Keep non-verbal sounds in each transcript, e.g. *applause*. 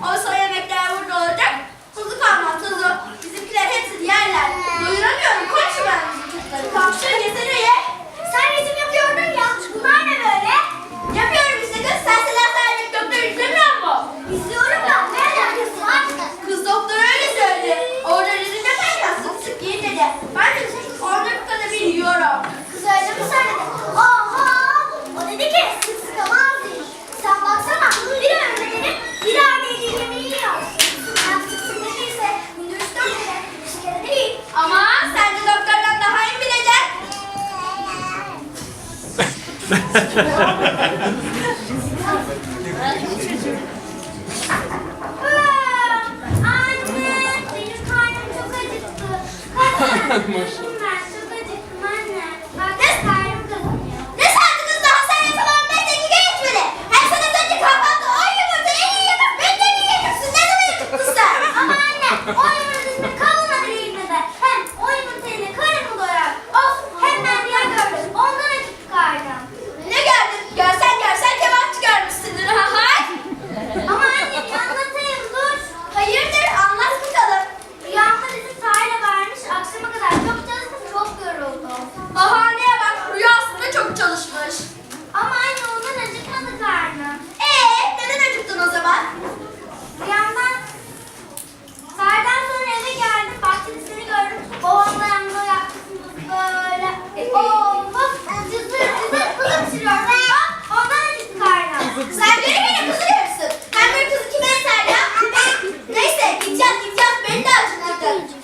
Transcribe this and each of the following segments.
我所以。Anne, benim karnım çok acıktı. *laughs*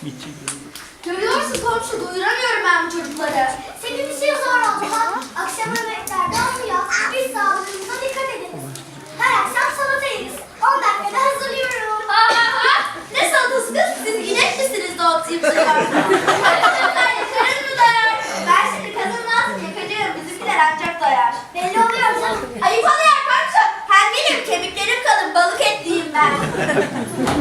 Bitecek. Görüyorsun komşu doyuramıyorum ben bu çocukları. Senin bir şey zor oldu bak. Akşam yemeklerde olmuyor. Biz sağlığımıza dikkat ediniz. Her akşam salata yeriz. 10 dakikada hazırlıyorum. Ha ha ha. Ne salatası kız? Siz inek misiniz Doğut Yıldız'la? *laughs* Ben şimdi kadın nasıl yakacağım? Bizimkiler ancak doyar. Belli oluyor. Ayıp oluyor komşu. Hem benim kemiklerim kalın. Balık etliyim ben. *laughs*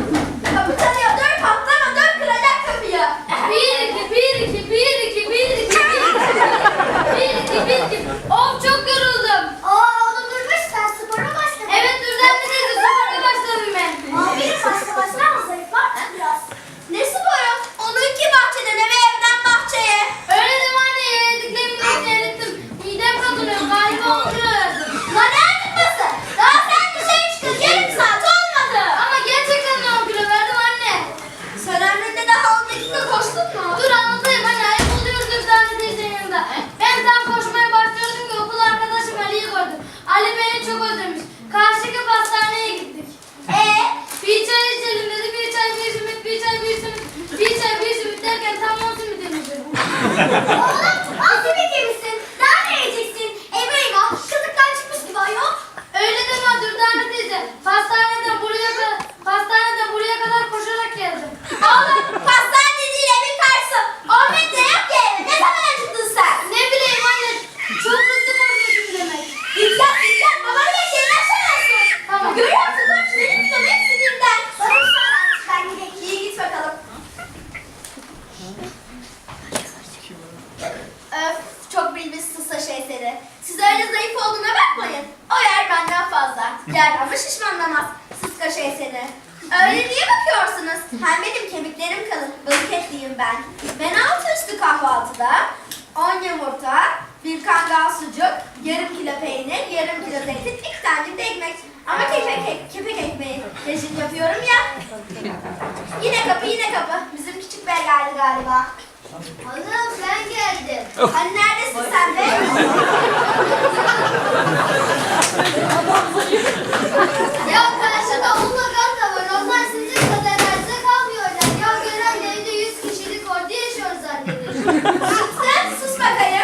Ali beni çok özlemiş. Karşıki pastaneye gittik. Eee? Bir çay içelim dedi. Bir çay bir simit, bir çay bir simit, bir çay bir simit derken tam on simit demiştim. Oğlum *laughs* dedi. Siz öyle zayıf olduğuna bakmayın. O yer benden fazla. Yer ama şişmanlamaz. Sıska şey seni. Öyle niye bakıyorsunuz? Hem benim kemiklerim kalın. Bılık etliyim ben. Ben altı üstü kahvaltıda 10 yumurta, bir kangal sucuk, yarım kilo peynir, yarım kilo zeytin, iki tane de ekmek. Ama kepek, ek, kepek ekmeği rejim yapıyorum ya. yine kapı, yine kapı. Bizim küçük bey geldi galiba. Oğlum geldim. Yok. Hani neredesin sen be? ya karşıda onunla kan. Onlar sizin kadar evde kalmıyorlar. Ya gören evde yüz kişilik orada yaşıyoruz zannediyor. sen sus bakayım.